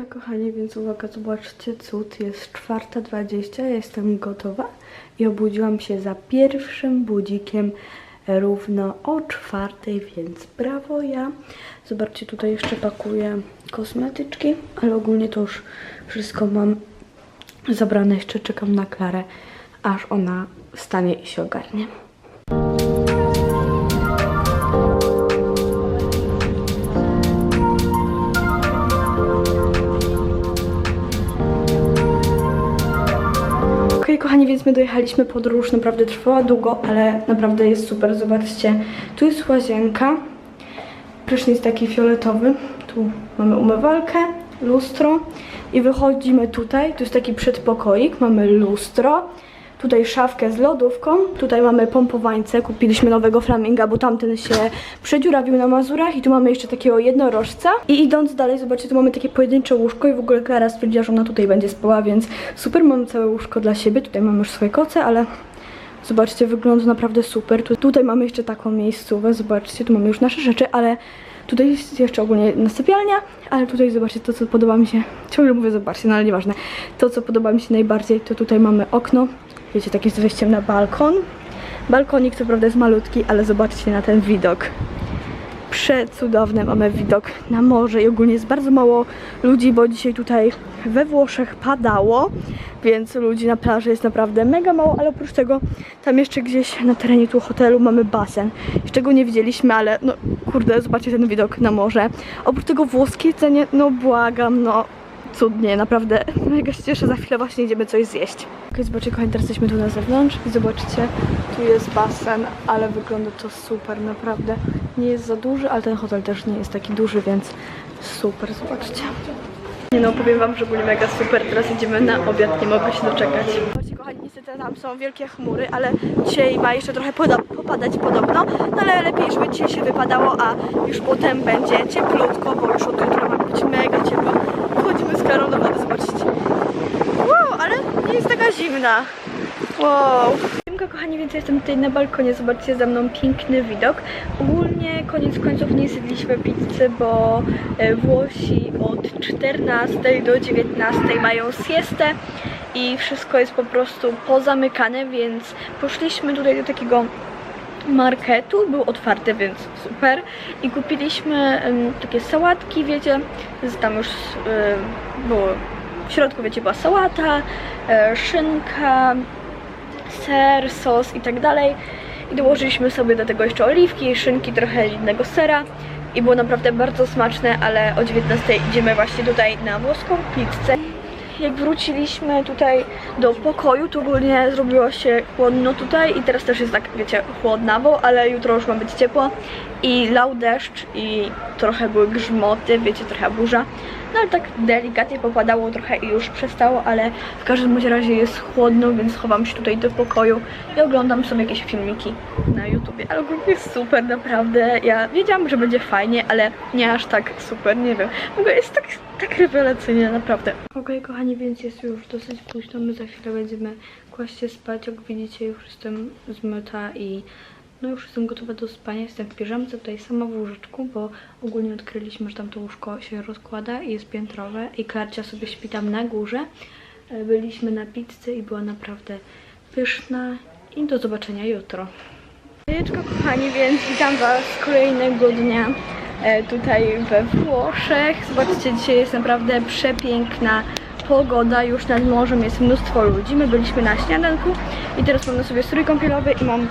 Hejka kochani, więc uwaga, zobaczcie cud, jest 4.20, ja jestem gotowa i obudziłam się za pierwszym budzikiem równo o czwartej, więc brawo ja. Zobaczcie, tutaj jeszcze pakuję kosmetyczki, ale ogólnie to już wszystko mam zabrane, jeszcze czekam na Klarę, aż ona wstanie i się ogarnie. Kochani, więc my dojechaliśmy. Podróż naprawdę trwała długo, ale naprawdę jest super. Zobaczcie, tu jest łazienka. Prysznic taki fioletowy. Tu mamy umywalkę, lustro i wychodzimy tutaj. Tu jest taki przedpokoik, mamy lustro. Tutaj szafkę z lodówką, tutaj mamy pompowańce, kupiliśmy nowego flaminga, bo tamten się przedziurawił na Mazurach. I tu mamy jeszcze takiego jednorożca. I idąc dalej, zobaczcie, tu mamy takie pojedyncze łóżko i w ogóle Klara stwierdziła, że ona tutaj będzie spała, więc super, mamy całe łóżko dla siebie, tutaj mamy już swoje koce, ale zobaczcie, wygląda naprawdę super. Tu, tutaj mamy jeszcze taką miejscówę, zobaczcie, tu mamy już nasze rzeczy, ale tutaj jest jeszcze ogólnie jedna sypialnia, ale tutaj zobaczcie to, co podoba mi się, ciągle mówię zobaczcie, no ale nieważne, to, co podoba mi się najbardziej, to tutaj mamy okno, wiecie, takie z wyjściem na balkon. Balkonik co prawda jest malutki, ale zobaczcie na ten widok. Przecudowny mamy widok na morze i ogólnie jest bardzo mało ludzi, bo dzisiaj tutaj we Włoszech padało, więc ludzi na plaży jest naprawdę mega mało, ale oprócz tego tam jeszcze gdzieś na terenie tu hotelu mamy basen. Jeszcze nie widzieliśmy, ale no kurde, zobaczcie ten widok na morze. Oprócz tego włoskie jedzenie, no błagam, no cudnie, naprawdę mega się cieszę, za chwilę właśnie idziemy coś zjeść. Okej, zobaczcie kochani, teraz jesteśmy tu na zewnątrz i zobaczcie, tu jest basen, ale wygląda to super, naprawdę. Nie jest za duży, ale ten hotel też nie jest taki duży, więc super, zobaczcie. Nie no, powiem wam, że byli mega super, teraz idziemy na obiad, nie mogę się doczekać. Zobaczcie kochani, niestety tam są wielkie chmury, ale dzisiaj ma jeszcze trochę popadać podobno, no ale lepiej, żeby dzisiaj się wypadało, a już potem będzie cieplutko, bo już od jutra ma być mega ciepło. Karą do wody, zobaczcie. Wow, ale nie jest taka zimna. Wow. Siemka, kochani, więc jestem tutaj na balkonie. Zobaczcie za mną piękny widok. Ogólnie koniec końców nie zjedliśmy pizzy, bo e, Włosi od 14 do 19 mają siestę i wszystko jest po prostu pozamykane, więc poszliśmy tutaj do takiego marketu, był otwarty, więc super. I kupiliśmy em, takie sałatki, wiecie, tam już em, było w środku, wiecie, była sałata, e, szynka, ser, sos i tak dalej. I dołożyliśmy sobie do tego jeszcze oliwki, szynki, trochę innego sera. I było naprawdę bardzo smaczne, ale o 19 idziemy właśnie tutaj na włoską pizzę. Jak wróciliśmy tutaj do pokoju, to ogólnie zrobiło się chłodno tutaj i teraz też jest tak, wiecie, chłodnawo, ale jutro już ma być ciepło i lał deszcz i trochę były grzmoty, wiecie, trochę burza. No ale tak delikatnie popadało trochę i już przestało, ale w każdym razie jest chłodno, więc chowam się tutaj do pokoju i oglądam sobie jakieś filmiki na YouTubie. Ale ogólnie jest super, naprawdę. Ja wiedziałam, że będzie fajnie, ale nie aż tak super, nie wiem. Ogóle jest tak, tak rewelacyjnie, naprawdę. Okej, kochani, więc jest już dosyć późno. My za chwilę będziemy kłaść się spać. Jak widzicie, już jestem zmyta i no już jestem gotowa do spania. Jestem w piżamce tutaj sama w łóżeczku, bo ogólnie odkryliśmy, że tam to łóżko się rozkłada i jest piętrowe i Klarcia sobie śpi tam na górze. E, Byliśmy na pizzy i była naprawdę pyszna i do zobaczenia jutro. Jeczko kochani, więc witam Was kolejnego dnia e, tutaj we Włoszech. Zobaczcie, dzisiaj jest naprawdę przepiękna pogoda, już nad morzem jest mnóstwo ludzi. My byliśmy na śniadanku i teraz mam na sobie strój kąpielowy i mam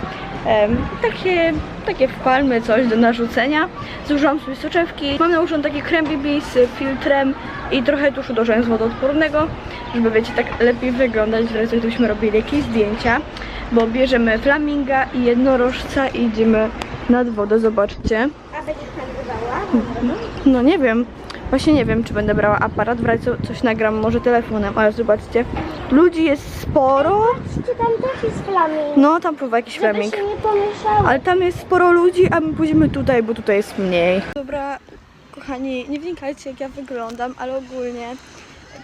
takie, takie w palmy coś do narzucenia. Zużyłam sobie soczewki. Mam nałożony taki krem BB z filtrem i trochę tuszu do rzęs wodoodpornego, żeby wiecie, tak lepiej wyglądać, w razie gdybyśmy robili jakieś zdjęcia, bo bierzemy flaminga i jednorożca i idziemy nad wodę, zobaczcie. A będziesz nagrywała? No nie wiem. Właśnie nie wiem, czy będę brała aparat, w razie co- coś nagram może telefonem, ale zobaczcie. Ludzi jest sporo. Czy tam też jest flaming? No, tam pływa jakiś Żeby flaming. Ale tam jest sporo ludzi, a my pójdziemy tutaj, bo tutaj jest mniej. Dobra, kochani, nie wnikajcie jak ja wyglądam, ale ogólnie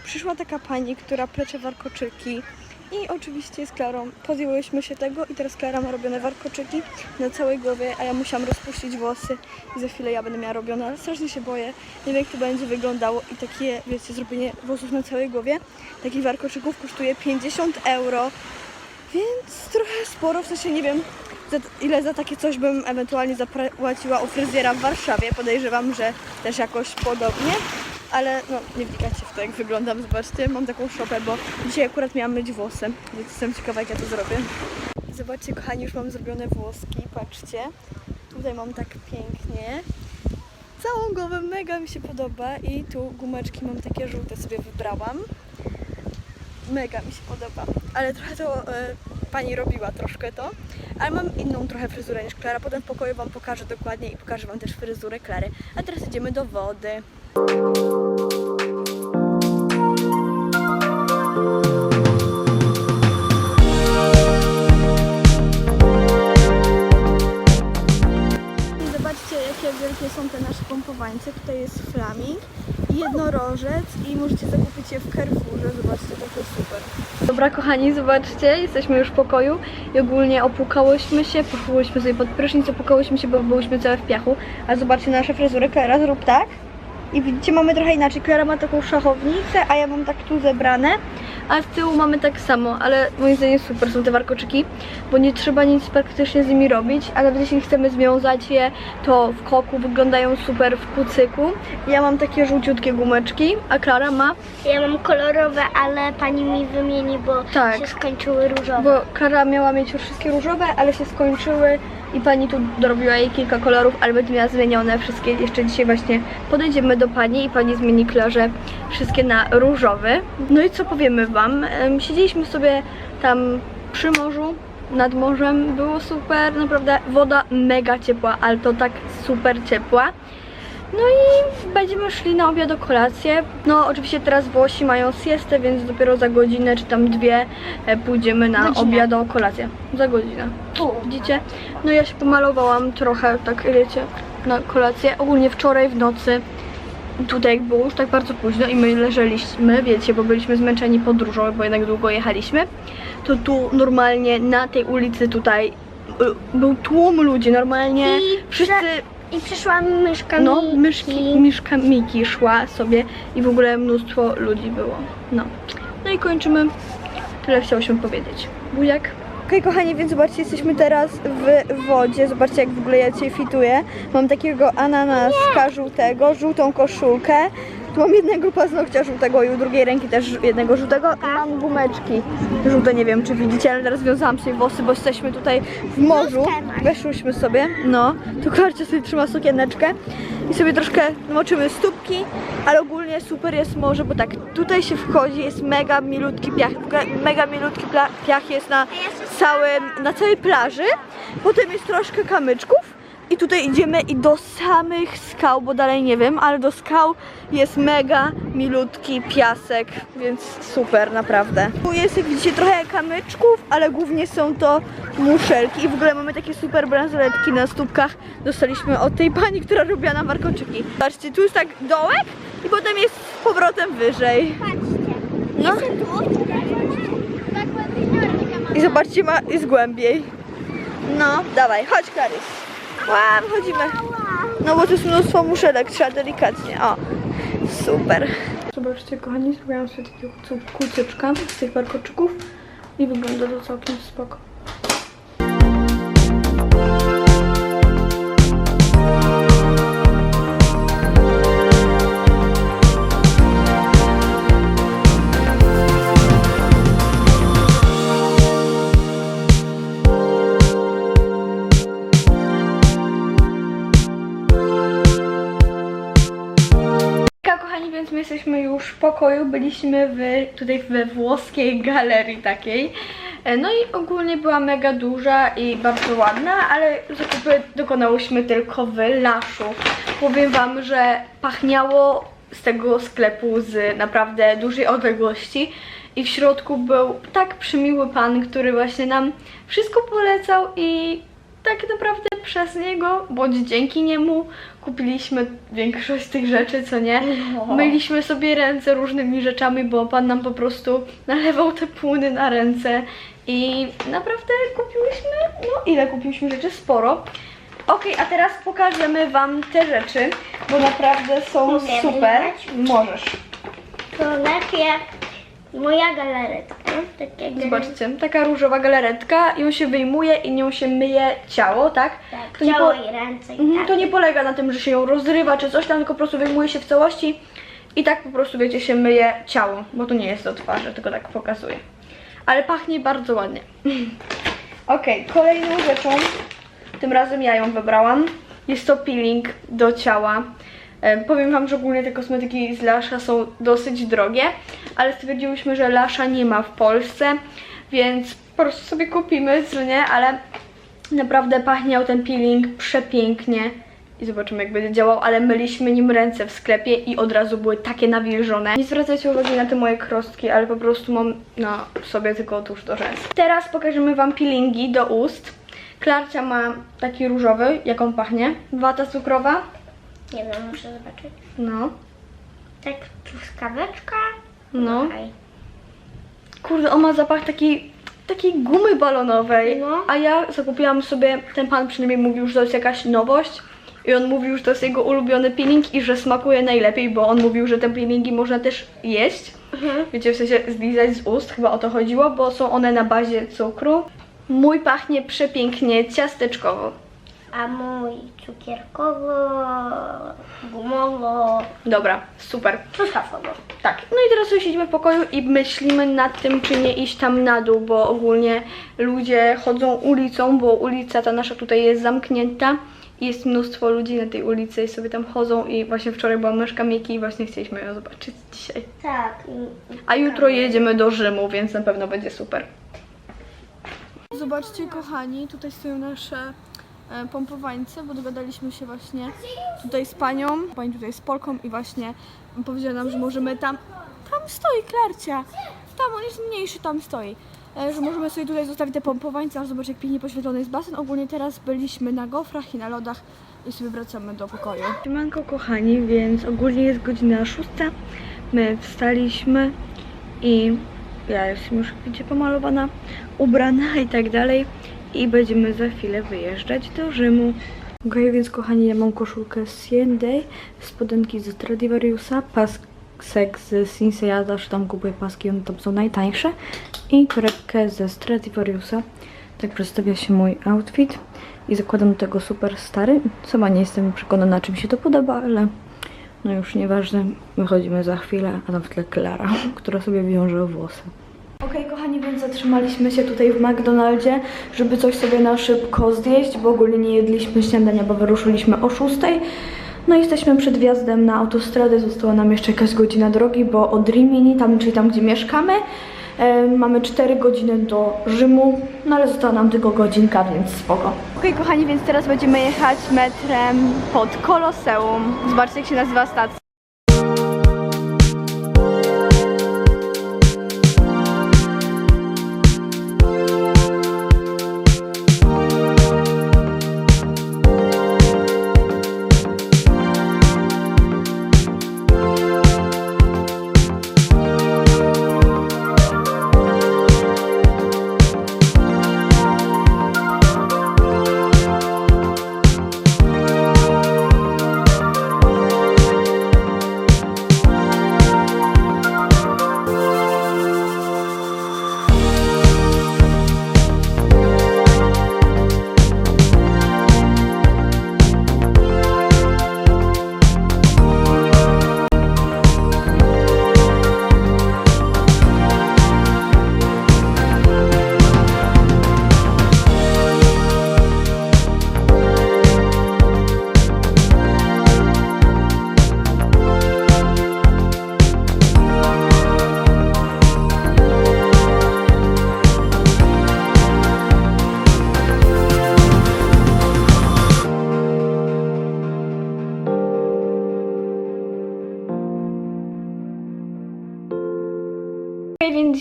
przyszła taka pani, która plecze warkoczyki I oczywiście z Klarą podjęłyśmy się tego i teraz Klara ma robione warkoczyki na całej głowie, a ja musiałam rozpuścić włosy i za chwilę ja będę miała robione, ale strasznie się boję. Nie wiem jak to będzie wyglądało i takie, wiecie, zrobienie włosów na całej głowie, takich warkoczyków kosztuje 50 euro, więc trochę sporo, w sensie nie wiem za, ile za takie coś bym ewentualnie zapłaciła u fryzjera w Warszawie. Podejrzewam, że też jakoś podobnie. Ale no, nie wnikajcie w to, jak wyglądam. Zobaczcie, mam taką szopę, bo dzisiaj akurat miałam myć włosy, więc jestem ciekawa, jak ja to zrobię. Zobaczcie, kochani, już mam zrobione włoski, patrzcie. Tutaj mam tak pięknie. Całą głowę mega mi się podoba i tu gumeczki mam takie żółte sobie wybrałam. Mega mi się podoba, ale trochę to e, pani robiła troszkę to, ale mam inną trochę fryzurę niż Klara. Potem w pokoju Wam pokażę dokładnie i pokażę Wam też fryzurę Klary. A teraz idziemy do wody. I zobaczcie, jakie wielkie są te nasze pompowańce. Tutaj jest flaming, jednorożec i możecie zakupić je w Carrefourze. Zobaczcie, to jest super. Dobra, kochani, zobaczcie, jesteśmy już w pokoju i ogólnie opłukałyśmy się, poszłyśmy sobie pod prysznic, opłukałyśmy się, bo byłyśmy całe w piachu. A zobaczcie nasze fryzury. Klara, zrób tak. I widzicie, mamy trochę inaczej. Klara ma taką szachownicę, a ja mam tak tu zebrane. A z tyłu mamy tak samo, ale moim zdaniem super są te warkoczyki, bo nie trzeba nic praktycznie z nimi robić, a nawet jeśli chcemy związać je, to w koku wyglądają super w kucyku. Ja mam takie żółciutkie gumeczki, a Klara ma, Ja mam kolorowe, ale pani mi wymieni, bo Tak. się skończyły różowe. bo Klara miała mieć już wszystkie różowe, ale się skończyły i pani tu dorobiła jej kilka kolorów, ale będzie miała zmienione wszystkie. Jeszcze dzisiaj właśnie podejdziemy do pani i pani zmieni Klarze wszystkie na różowy. No i co powiemy wam? Siedzieliśmy sobie tam przy morzu, nad morzem, było super, naprawdę woda mega ciepła, ale to tak super ciepła. No i będziemy szli na obiad o kolację. No oczywiście teraz Włosi mają siestę, więc dopiero za godzinę czy tam dwie e, pójdziemy na Godzinę. obiad o kolację. Za godzinę. Widzicie? No ja się pomalowałam trochę, tak wiecie, na kolację. Ogólnie wczoraj w nocy tutaj jak było już tak bardzo późno i my leżeliśmy, wiecie, bo byliśmy zmęczeni podróżą, bo jednak długo jechaliśmy, to tu normalnie na tej ulicy tutaj y, był tłum ludzi, normalnie I wszyscy... I przyszła myszka No, Miki. myszki, myszka Miki szła sobie i w ogóle mnóstwo ludzi było. No. No i kończymy. Tyle chciałyśmy powiedzieć. Buziak. Okej, kochani, więc zobaczcie, jesteśmy teraz w wodzie. Zobaczcie, jak w ogóle ja cię fituję. Mam takiego ananaska żółtego, żółtą koszulkę. Tu mam jednego paznokcia żółtego i u drugiej ręki też jednego żółtego. I mam gumeczki żółte, nie wiem czy widzicie, ale teraz wiązałam sobie włosy, bo jesteśmy tutaj w morzu. Weszłyśmy sobie, no. Tu Klarcia sobie trzyma sukieneczkę i sobie troszkę moczymy stópki, ale ogólnie super jest morze, bo tak, tutaj się wchodzi, jest mega milutki piach, mega milutki piach jest na całym, na całej plaży, potem jest troszkę kamyczków i tutaj idziemy i do samych skał, bo dalej nie wiem, ale do skał jest mega milutki piasek, więc super naprawdę. Tu jest, jak widzicie, trochę kamyczków, ale głównie są to muszelki i w ogóle mamy takie super bransoletki na stópkach. Dostaliśmy od tej pani, która robiła nam warkoczyki. Zobaczcie, tu jest tak dołek i potem jest z powrotem wyżej. Patrzcie. No. Jestem tu. Tak I zobaczcie, ma, jest głębiej. No, dawaj, chodź Clarys. Łam, chodzimy. No bo tu jest mnóstwo muszelek, trzeba delikatnie. O, super. Zobaczcie, kochani, zrobiłam sobie takiego kucyczka z tych warkoczyków i wygląda to całkiem spoko. Już w pokoju. Byliśmy w, tutaj we włoskiej galerii takiej. E, No i ogólnie była mega duża i bardzo ładna, ale zakupy dokonałyśmy tylko w Laszu. Powiem Wam, że pachniało z tego sklepu z naprawdę dużej odległości i w środku był tak przymiły pan, który właśnie nam wszystko polecał i tak naprawdę przez niego, bądź dzięki niemu kupiliśmy większość tych rzeczy, co nie? Myliśmy sobie ręce różnymi rzeczami, bo pan nam po prostu nalewał te płyny na ręce i naprawdę kupiłyśmy, no ile kupiliśmy rzeczy? Sporo. Okej, a teraz pokażemy wam te rzeczy, bo naprawdę są Mogę super. wybrać? Możesz. To najpierw moja galaretka. Takie. Zobaczcie, taka różowa galaretka, ją się wyjmuje i nią się myje ciało, tak? Tak, To nie ciało po- i ręce i Mhm, tak. To nie polega na tym, że się ją rozrywa czy coś tam, tylko po prostu wyjmuje się w całości i tak po prostu, wiecie, się myje ciało, bo to nie jest do twarzy, tylko tak pokazuje. Ale pachnie bardzo ładnie. Okej, kolejną rzeczą, tym razem ja ją wybrałam, jest to peeling do ciała. Powiem Wam, że ogólnie te kosmetyki z Lasha są dosyć drogie, ale stwierdziłyśmy, że Lasha nie ma w Polsce, więc po prostu sobie kupimy, co nie, ale Naprawdę pachniał ten peeling przepięknie i zobaczymy jak będzie działał, ale myliśmy nim ręce w sklepie i od razu były takie nawilżone. Nie zwracajcie uwagi na te moje krostki, ale po prostu mam na sobie tylko tuż do rzęs. Teraz pokażemy Wam peelingi do ust. Klarcia ma taki różowy, jak on pachnie. Wata cukrowa. Nie wiem, muszę zobaczyć. No, Tak, truskaweczka. no. Okej. Kurde, on ma zapach takiej, takiej gumy balonowej. No. A ja zakupiłam sobie, ten pan przynajmniej mówił, że to jest jakaś nowość. I on mówił, że to jest jego ulubiony peeling i że smakuje najlepiej, bo on mówił, że te peelingi można też jeść. Mhm. Wiecie, w sensie zlizać z ust, chyba o to chodziło, bo są one na bazie cukru. Mój pachnie przepięknie ciasteczkowo. A mój cukierkowo, gumowo, Dobra, super. truskawkowo. Tak, no i teraz sobie siedzimy w pokoju i myślimy nad tym, czy nie iść tam na dół, bo ogólnie ludzie chodzą ulicą, bo ulica ta nasza tutaj jest zamknięta i jest mnóstwo ludzi na tej ulicy i sobie tam chodzą i właśnie wczoraj była myszka Miki i właśnie chcieliśmy ją zobaczyć dzisiaj. Tak. A jutro jedziemy do Rzymu, więc na pewno będzie super. Zobaczcie kochani, tutaj stoją nasze pompowańce, bo dogadaliśmy się właśnie tutaj z panią, pani tutaj z Polką i właśnie powiedziała nam, że możemy tam, tam stoi Klarcia, tam on jest mniejszy, tam stoi, e, że możemy sobie tutaj zostawić te pompowańce, aż zobaczyć jak pięknie poświetlony jest basen. Ogólnie teraz byliśmy na gofrach i na lodach i sobie wracamy do pokoju. Siemanko kochani, więc ogólnie jest godzina szósta, my wstaliśmy i ja jestem już widzicie pomalowana, ubrana i tak dalej i będziemy za chwilę wyjeżdżać do Rzymu. Okej, więc kochani, ja mam koszulkę z C&A, spodenki ze Stradivariusa, pasek z Sinsei, zawsze tam kupuję paski, one tam są najtańsze i torebkę ze Stradivariusa. Tak przedstawia się mój outfit i zakładam do tego super stary. Sama nie jestem przekonana, czy mi się to podoba, ale no już nieważne, wychodzimy za chwilę, a tam w tle Klara, która sobie wiąże włosy. Okej, kochani, więc zatrzymaliśmy się tutaj w McDonaldzie, żeby coś sobie na szybko zjeść, bo ogólnie nie jedliśmy śniadania, bo wyruszyliśmy o 6. No i jesteśmy przed wjazdem na autostradę, została nam jeszcze jakaś godzina drogi, bo od Rimini, tam, czyli tam, gdzie mieszkamy, mamy 4 godziny do Rzymu, no ale została nam tylko godzinka, więc spoko. Okej, kochani, więc teraz będziemy jechać metrem pod Koloseum. Zobaczcie, jak się nazywa stacja.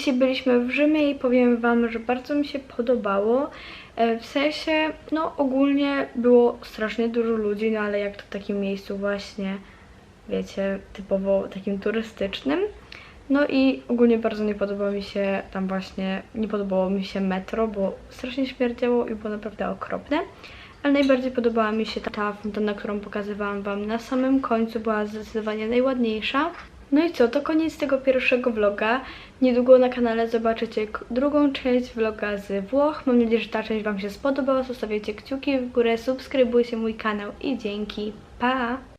Dzisiaj byliśmy w Rzymie i powiem Wam, że bardzo mi się podobało. E, W sensie, no ogólnie było strasznie dużo ludzi, no ale jak to w takim miejscu właśnie, wiecie, typowo takim turystycznym. No i ogólnie bardzo nie podobało mi się tam właśnie, nie podobało mi się metro, bo strasznie śmierdziało i było naprawdę okropne. Ale najbardziej podobała mi się ta, ta fontanna, którą pokazywałam Wam na samym końcu, była zdecydowanie najładniejsza. No i co, to koniec tego pierwszego vloga. Niedługo na kanale zobaczycie drugą część vloga z Włoch. Mam nadzieję, że ta część Wam się spodobała. Zostawiajcie kciuki w górę, subskrybujcie mój kanał i dzięki. Pa!